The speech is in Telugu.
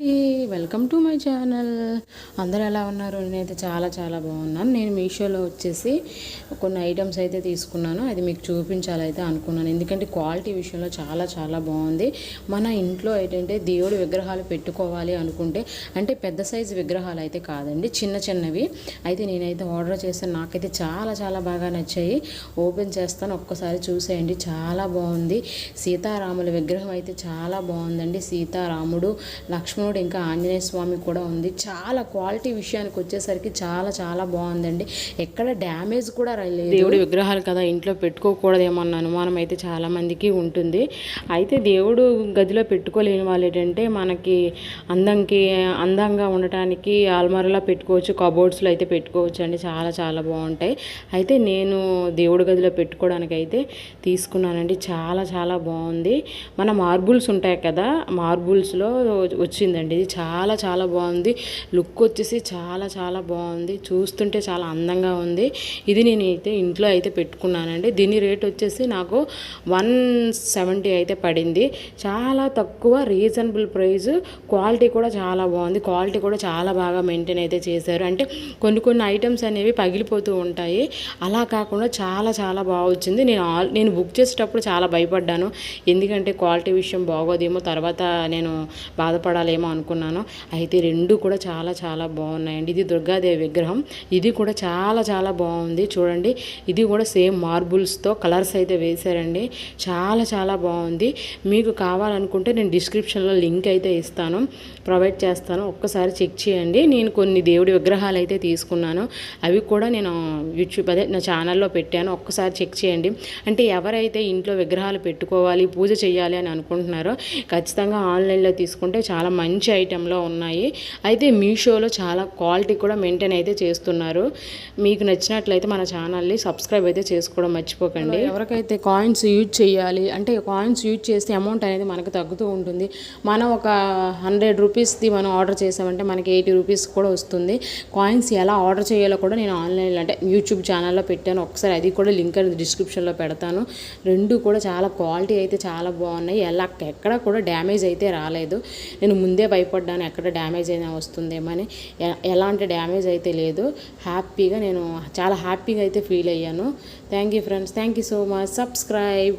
వెల్కమ్ టు మై ఛానల్ అందరు ఎలా ఉన్నారు? నేనైతే చాలా చాలా బాగున్నాను. నేను మీషోలో వచ్చేసి కొన్ని ఐటమ్స్ అయితే తీసుకున్నాను. అది మీకు చూపించాలైతే అనుకున్నాను. ఎందుకంటే క్వాలిటీ విషయంలో చాలా చాలా బాగుంది. మన ఇంట్లో ఏంటంటే దేవుడి విగ్రహాలు పెట్టుకోవాలి అనుకుంటే అంటే పెద్ద సైజు విగ్రహాలు అయితే కాదండి. చిన్న చిన్నవి. అయితే నేనైతే ఆర్డర్ చేస్తాను నాకైతే చాలా చాలా బాగా నచ్చాయి. ఓపెన్ చేస్తాను. ఒక్కసారి చూసేయండి. చాలా బాగుంది. సీతారాముల విగ్రహం అయితే చాలా బాగుందండి. సీతారాముడు లక్ష్మణుడు ఇంకా ఆంజనేయ స్వామి కూడా ఉంది. చాలా క్వాలిటీ విషయానికి వచ్చేసరికి చాలా చాలా బాగుందండి. ఎక్కడ డ్యామేజ్ కూడా లేదు. దేవుడి విగ్రహాలు కదా ఇంట్లో పెట్టుకోకూడదేమో అన్న అనుమానం అయితే చాలా మందికి ఉంటుంది. అయితే దేవుడు గదిలో పెట్టుకోలేని వాళ్ళు ఏంటంటే మనకి అందంకి అందంగా ఉండటానికి ఆల్మారలో పెట్టుకోవచ్చు కబోర్డ్స్లో అయితే పెట్టుకోవచ్చు అండి. చాలా చాలా బాగుంటాయి. అయితే నేను దేవుడి గదిలో పెట్టుకోవడానికి అయితే తీసుకున్నానండి. చాలా చాలా బాగుంది. మన మార్బుల్స్ ఉంటాయి కదా మార్బుల్స్లో వచ్చింది వచ్చిందండి ఇది చాలా చాలా బాగుంది. లుక్ వచ్చేసి చాలా చాలా బాగుంది. చూస్తుంటే చాలా అందంగా ఉంది. ఇది నేనైతే ఇంట్లో అయితే పెట్టుకున్నానండి. దీని రేట్ వచ్చేసి నాకు వన్ సెవెంటీ అయితే పడింది. చాలా తక్కువ రీజనబుల్ ప్రైస్. క్వాలిటీ కూడా చాలా బాగుంది. క్వాలిటీ కూడా చాలా బాగా మెయింటైన్ అయితే చేశారు. అంటే కొన్ని కొన్ని ఐటమ్స్ అనేవి పగిలిపోతూ ఉంటాయి. అలా కాకుండా చాలా చాలా బాగా వచ్చింది. నేను ఆల్ నేను బుక్ చేసేటప్పుడు చాలా భయపడ్డాను. ఎందుకంటే క్వాలిటీ విషయం బాగోదేమో తర్వాత నేను బాధపడాలేమో అనుకున్నాను. అయితే రెండు కూడా చాలా చాలా బాగున్నాయండి. ఇది దుర్గాదేవి విగ్రహం. ఇది కూడా చాలా చాలా బాగుంది. చూడండి ఇది కూడా సేమ్ మార్బుల్స్తో కలర్స్ అయితే వేశారండి. చాలా చాలా బాగుంది. మీకు కావాలనుకుంటే నేను డిస్క్రిప్షన్లో లింక్ అయితే ఇస్తాను. ప్రొవైడ్ చేస్తాను. ఒక్కసారి చెక్ చేయండి. నేను కొన్ని దేవుడి విగ్రహాలు అయితే తీసుకున్నాను. అవి కూడా నేను యూట్యూబ్ అదే నా ఛానల్లో పెట్టాను. ఒక్కసారి చెక్ చేయండి. అంటే ఎవరైతే ఇంట్లో విగ్రహాలు పెట్టుకోవాలి పూజ చేయాలి అని అనుకుంటున్నారో ఖచ్చితంగా ఆన్లైన్లో తీసుకుంటే చాలా మంచి మంచి ఐటెంలో ఉన్నాయి. అయితే మీషోలో చాలా క్వాలిటీ కూడా మెయింటైన్ అయితే చేస్తున్నారు. మీకు నచ్చినట్లయితే మన ఛానల్ని సబ్స్క్రైబ్ అయితే చేసుకోవడం మర్చిపోకండి. ఎవరికైతే కాయిన్స్ యూజ్ చేయాలి అంటే కాయిన్స్ యూజ్ చేస్తే అమౌంట్ అనేది మనకు తగ్గుతూ ఉంటుంది. మనం ఒక హండ్రెడ్ రూపీస్ది మనం ఆర్డర్ చేసామంటే మనకి ఎయిటీ రూపీస్ కూడా వస్తుంది. కాయిన్స్ ఎలా ఆర్డర్ చేయాలో కూడా నేను ఆన్లైన్లో అంటే యూట్యూబ్ ఛానల్లో పెట్టాను. ఒకసారి అది కూడా లింక్ అనేది డిస్క్రిప్షన్లో పెడతాను. రెండు కూడా చాలా క్వాలిటీ అయితే చాలా బాగున్నాయి. ఎలా ఎక్కడ కూడా డ్యామేజ్ అయితే రాలేదు. నేను ముందే భయపడ్డాను ఎక్కడ డ్యామేజ్ అయినా వస్తుందేమో అని. ఎలాంటి డ్యామేజ్ అయితే లేదు. హ్యాపీగా నేను చాలా హ్యాపీగా అయితే ఫీల్ అయ్యాను. Thank you friends. Thank you so much. Subscribe.